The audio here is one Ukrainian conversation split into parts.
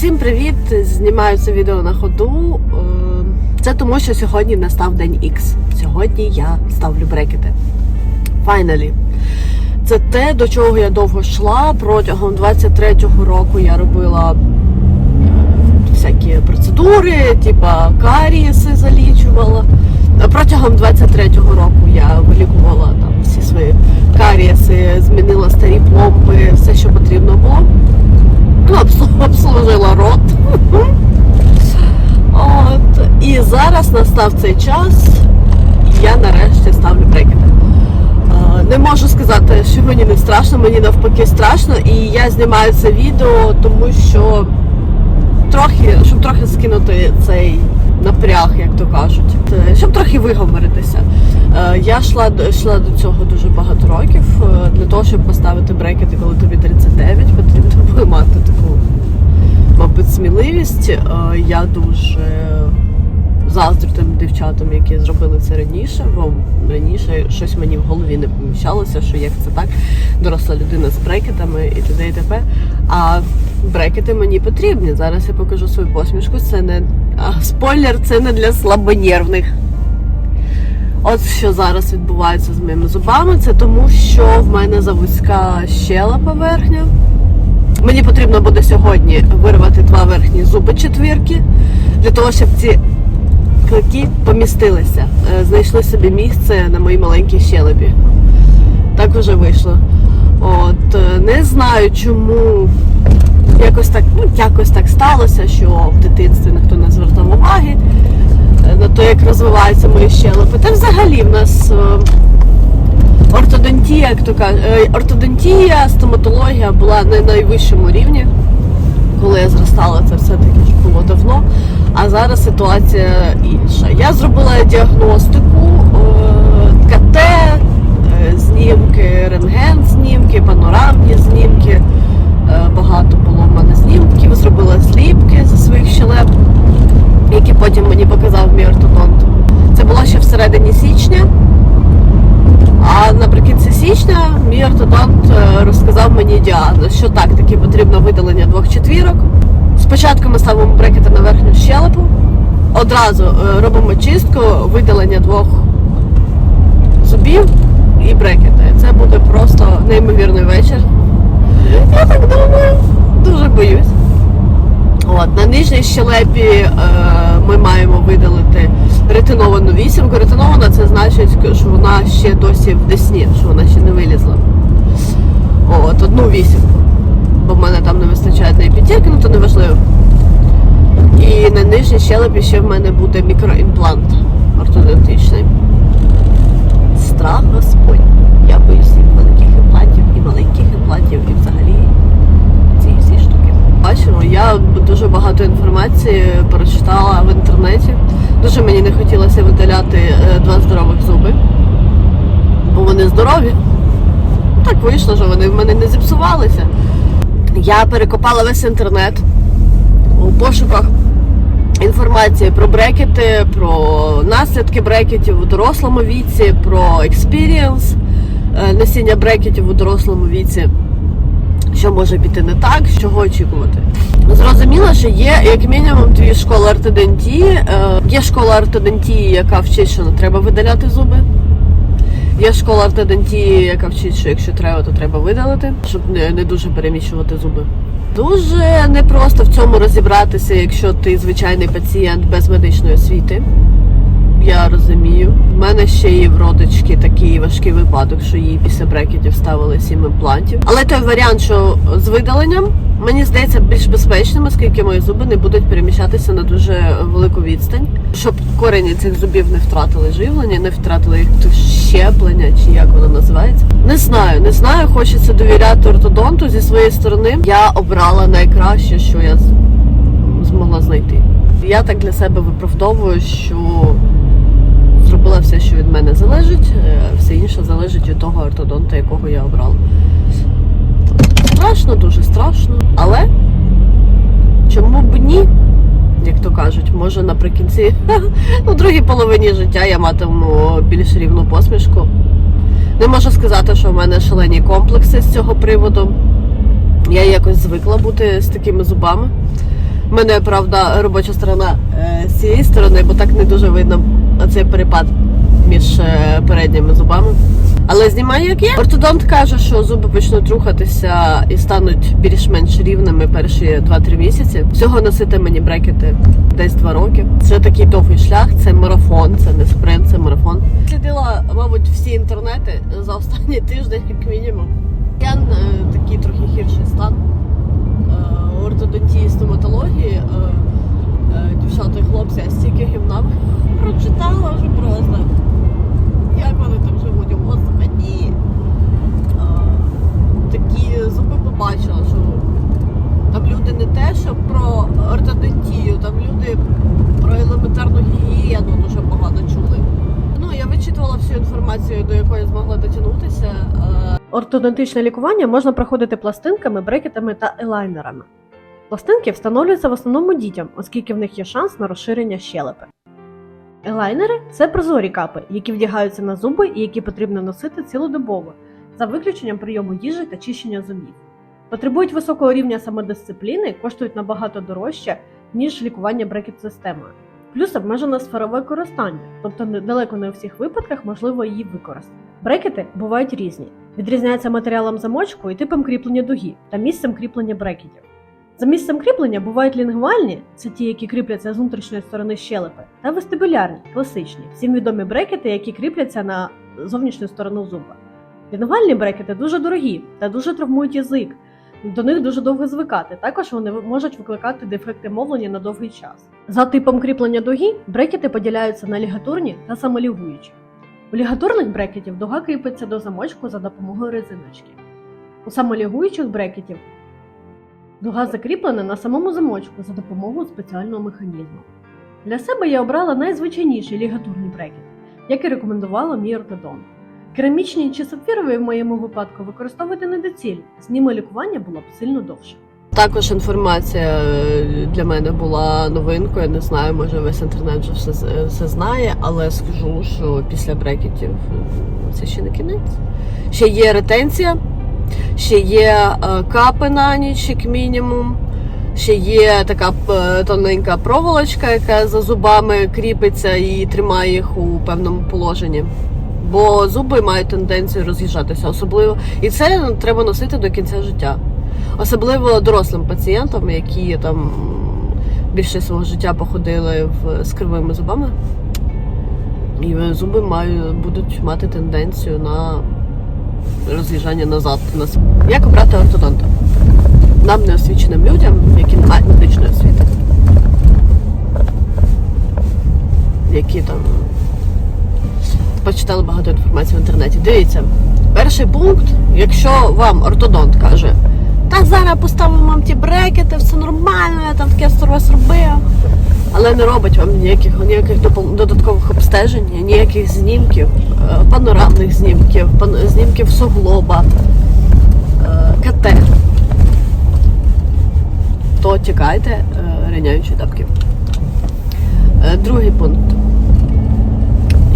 Всім привіт! Знімаю це відео на ходу. Е, Це тому, що сьогодні настав день X. Сьогодні я ставлю брекети. Finally. Це те, до чого я довго йшла. Протягом 23-го року я робила е, всякі процедури, типа карієси залічувала. Протягом 23-го року я вилікувала там всі свої карієси, змінила старі пломби, все, що потрібно було. Обслу- обслужила рот. От. І зараз настав цей час, і я нарешті ставлю брекети. Не можу сказати, що мені не страшно, мені навпаки страшно. І я знімаю це відео, тому що трохи, щоб трохи скинути цей напряг, як то кажуть, Е, щоб трохи виговоритися. Е, Я йшла, йшла до цього дуже багато років. Е, Для того, щоб поставити брекети, коли тобі 39, потрібно було мати таку, мабуть, сміливість. Я дуже заздрю тим дівчатам, які зробили це раніше, бо раніше щось мені в голові не поміщалося, що як це так, доросла людина з брекетами і т.д. і т.п. А брекети мені потрібні. Зараз я покажу свою посмішку. Це не а, спойлер, це не для слабонервних. От що зараз відбувається з моїми зубами, це тому, що в мене завузька щелепа верхня. Мені потрібно буде сьогодні вирвати два верхні зуби четвірки, для того, щоб ці клики помістилися, е, знайшли собі місце на моїй маленькій щелепі. Так вже вийшло. От е, не знаю, чому якось так, ну якось так сталося, що в дитинстві ніхто не звертав уваги е, на те, як розвиваються мої щелепи. Та взагалі в нас е, ортодонтія, як то кажуть, е, ортодонтія, стоматологія була на найвищому рівні. Коли я зростала, це все-таки було давно. А зараз ситуація інша. Я зробила діагностику, КТ, знімки, рентген знімки, панорамні знімки. Е, Багато було в мене знімків. Зробила зліпки зі своїх щелеп, які потім мені показав мій ортодонт. Це було ще всередині січня. А наприкінці січня мій ортодонт е, розказав мені діагноз, що так, таки потрібно видалення двох четвірок. Спочатку ми ставимо брекети на верхню щелепу, одразу е, робимо чистку, видалення двох зубів і брекети. Це буде просто неймовірний вечір. Я так думаю, дуже боюсь. От, на нижній щелепі е, ми маємо видалити ретиновану вісімку. Ретинована це значить, що вона ще досі в десні, що вона ще не вилізла. От, одну вісімку. Бо в мене там не вистачає однієї п'ятірки, ну то не важливо. І на нижній щелепі ще в мене буде мікроімплант ортодонтичний. Страх Господь. Я боюся і великих імплантів, і маленьких імплантів, і взагалі ці всі штуки. Бачимо, я дуже багато інформації прочитала в інтернеті. Дуже мені не хотілося видаляти е, два здорових зуби, бо вони здорові. Так вийшло, що вони в мене не зіпсувалися. Я перекопала весь інтернет у пошуках інформації про брекети, про наслідки брекетів у дорослому віці, про експірієнс носіння брекетів у дорослому віці що може піти не так, з чого очікувати. Зрозуміло, що є як мінімум дві школи ортодонтії. Е, Є школа ортодонтії, яка вчить, що не треба видаляти зуби. Є школа ортодонтії, яка вчить, що якщо треба, то треба видалити, щоб не, не дуже переміщувати зуби. Дуже непросто в цьому розібратися, якщо ти звичайний пацієнт без медичної освіти. Я розумію. У мене ще є в родички такий важкий випадок, що їй після брекетів ставили сім імплантів. Але той варіант, що з видаленням, мені здається більш безпечним, оскільки мої зуби не будуть переміщатися на дуже велику відстань, щоб корені цих зубів не втратили живлення, не втратили їх щеплення, чи як воно називається. Не знаю, не знаю. Хочеться довіряти ортодонту зі своєї сторони. Я обрала найкраще, що я змогла знайти. Я так для себе виправдовую, що зробила все, що від мене залежить, е, все інше залежить від того ортодонта, якого я обрала. Страшно, дуже страшно, але чому б ні? Як то кажуть, може наприкінці, у другій половині життя я матиму більш рівну посмішку. Не можу сказати, що в мене шалені комплекси з цього приводу. Я якось звикла бути з такими зубами. У мене, правда, робоча сторона е, з цієї сторони, бо так не дуже видно оцей перепад між е, передніми зубами. Але знімаю як є. Ортодонт каже, що зуби почнуть рухатися і стануть більш-менш рівними перші 2-3 місяці. Всього носити мені брекети десь 2 роки. Це такий довгий шлях, це марафон, це не спринт, це марафон. Слідила, мабуть, всі інтернети за останній тиждень, як мінімум. Я е, такий трохи гірший стан е, ортодонтії, стоматології. Е, е, дівчата і хлопці, я стільки гімна прочитала вже просто. Як вони там живуть, о господі. Е, такі зуби побачила, що там люди не те, що про ортодонтію, там люди про елементарну гігієну дуже багато чули. Ну, я вичитувала всю інформацію, до якої змогла дотягнутися. Е, Ортодонтичне лікування можна проходити пластинками, брекетами та елайнерами. Пластинки встановлюються в основному дітям, оскільки в них є шанс на розширення щелепи. Елайнери це прозорі капи, які вдягаються на зуби і які потрібно носити цілодобово, за виключенням прийому їжі та чищення зубів. Потребують високого рівня самодисципліни, коштують набагато дорожче, ніж лікування брекет-системою. Плюс обмежене сферове використання, тобто далеко не у всіх випадках можливо її використати. Брекети бувають різні, відрізняються матеріалом замочку і типом кріплення дуги та місцем кріплення брекетів. За місцем кріплення бувають лінгвальні, це ті, які кріпляться з внутрішньої сторони щелепи, та вестибулярні, класичні, всім відомі брекети, які кріпляться на зовнішню сторону зуба. Лінгвальні брекети дуже дорогі та дуже травмують язик. До них дуже довго звикати. Також вони можуть викликати дефекти мовлення на довгий час. За типом кріплення дуги брекети поділяються на лігатурні та самолігуючі. У лігатурних брекетів дуга кріпиться до замочку за допомогою резиночки. У самолігуючих брекетів дуга закріплена на самому замочку за допомогою спеціального механізму. Для себе я обрала найзвичайніший лігатурний брекет, як і рекомендувала мій ортодонт. Керамічні чи сапфірові в моєму випадку використовувати недоцільно, зніме лікування було б сильно довше. Також інформація е, для мене була новинкою. Не знаю, може весь інтернет вже все, все знає, але скажу, що після брекетів е, це ще не кінець. Ще є ретенція, ще є е, капи на ніч, як мінімум. Ще є така е, тоненька проволочка, яка за зубами кріпиться і тримає їх у певному положенні. Бо зуби мають тенденцію роз'їжджатися, особливо і це треба носити до кінця життя. Особливо дорослим пацієнтам, які там більше свого життя походили в, з кривими зубами. І зуби мають, будуть мати тенденцію на роз'їжджання назад. Як обрати ортодонта? Нам неосвіченим людям, які не мають медичної освіти, які там почитали багато інформації в інтернеті. Дивіться, перший пункт, якщо вам ортодонт каже, та зараз поставимо вам ті брекети, все нормально, я там таке старе зробив. Але не робить вам ніяких, ніяких додаткових обстежень, ніяких знімків, е, панорамних знімків, знімків суглоба, е, КТ. То тікайте, е, ріняючи тапки. Другий пункт.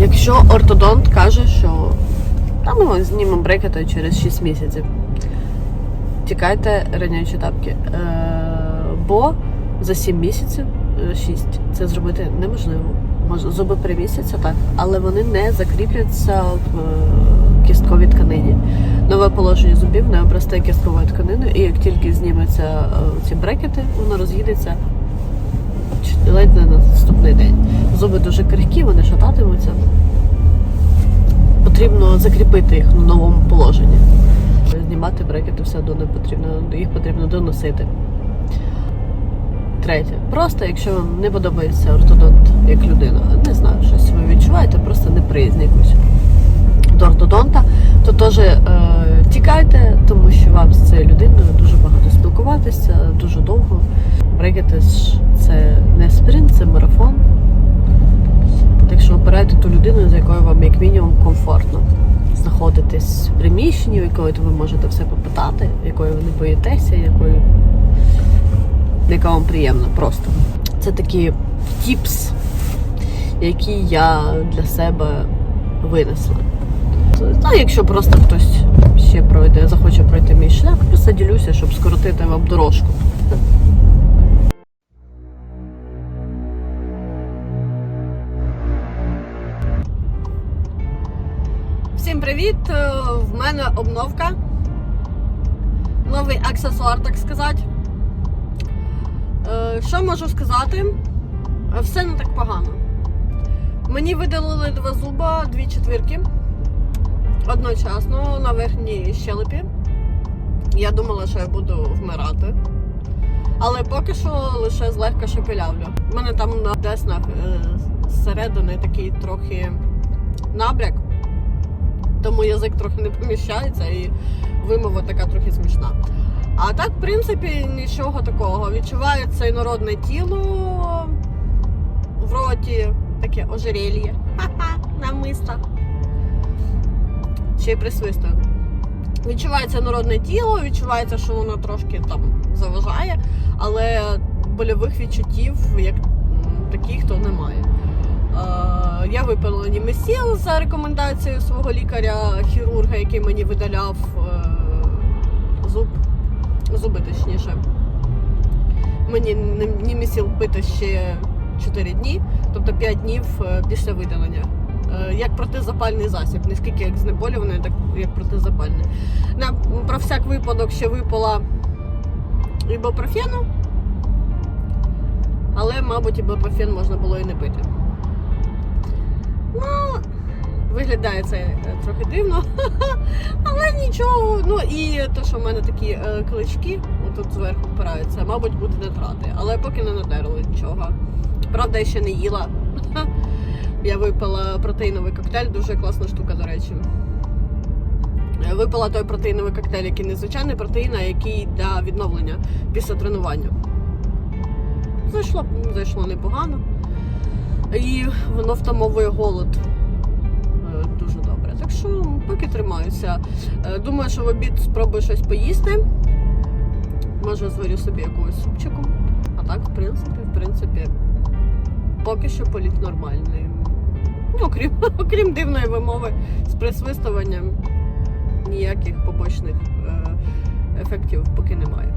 Якщо ортодонт каже, що та ми знімемо брекети через 6 місяців, тікайте раняючі тапки. Е, бо за 7 місяців, 6, це зробити неможливо. Зуби примістяться так, але вони не закріпляться в е, кістковій тканині. Нове положення зубів не обросте кістковою тканиною, і як тільки зніметься е, ці брекети, воно роз'їдеться чи- ледь не на наступний день. Зуби дуже крихкі, вони шататимуться. Потрібно закріпити їх на новому положенні. Знімати брекети все одно не потрібно, їх потрібно доносити. Третє. Просто якщо вам не подобається ортодонт як людина, не знаю, щось ви відчуваєте, просто неприязнь якусь до ортодонта, то теж е, тікайте, тому що вам з цією людиною дуже багато спілкуватися, дуже довго. Брекети ж це не спринт, це марафон. Так що обирайте ту людину, з якою вам як мінімум комфортно знаходитись в приміщенні, в якої ви можете все попитати, якої ви не боїтеся, якої яка вам приємна просто. Це такі тіпс, які я для себе винесла. Та якщо просто хтось ще пройде, захоче пройти мій шлях, просто ділюся, щоб скоротити вам дорожку. Привіт! Е, В мене обновка. Новий аксесуар, так сказати. Е, Що можу сказати? Е, Все не так погано. Мені видалили два зуба, дві четвірки. Одночасно на верхній щелепі. Я думала, що я буду вмирати. Але поки що лише злегка шепелявлю. У мене там на деснах зсередини такий трохи набряк, тому язик трохи не поміщається і вимова така трохи смішна. А так, в принципі, нічого такого. Відчувається інородне тіло в роті, таке ожерелье. Ха-ха, намиста. Ще й присвистую. Відчувається народне тіло, відчувається, що воно трошки там заважає, але больових відчуттів, як таких, то немає. Я випила німесіл за рекомендацією свого лікаря-хірурга, який мені видаляв е, зуб, зуби точніше. Мені нім- німесіл пити ще 4 дні, тобто 5 днів е, після видалення. Е, Як протизапальний засіб, не скільки як знеболюваний, так як протизапальний. На, про всяк випадок ще випила ібупрофену, але, мабуть, ібупрофен можна було і не пити. Ну, виглядає це е, трохи дивно, але нічого. Ну і те, що в мене такі е, клички отут зверху впираються, мабуть, буде не трати. Але поки не надерли нічого. Правда, я ще не їла. Я випила протеїновий коктейль, дуже класна штука, до речі. Випила той протеїновий коктейль, який не звичайний протеїн, а який для відновлення після тренування. Зайшло, зайшло непогано. І воно втамовує голод е, дуже добре. Так що поки тримаюся. Е, Думаю, що в обід спробую щось поїсти. Може, зварю собі якогось супчику. А так, в принципі, в принципі, поки що політ нормальний. Ну, окрім, окрім дивної вимови з присвистуванням, ніяких побочних е, ефектів поки немає.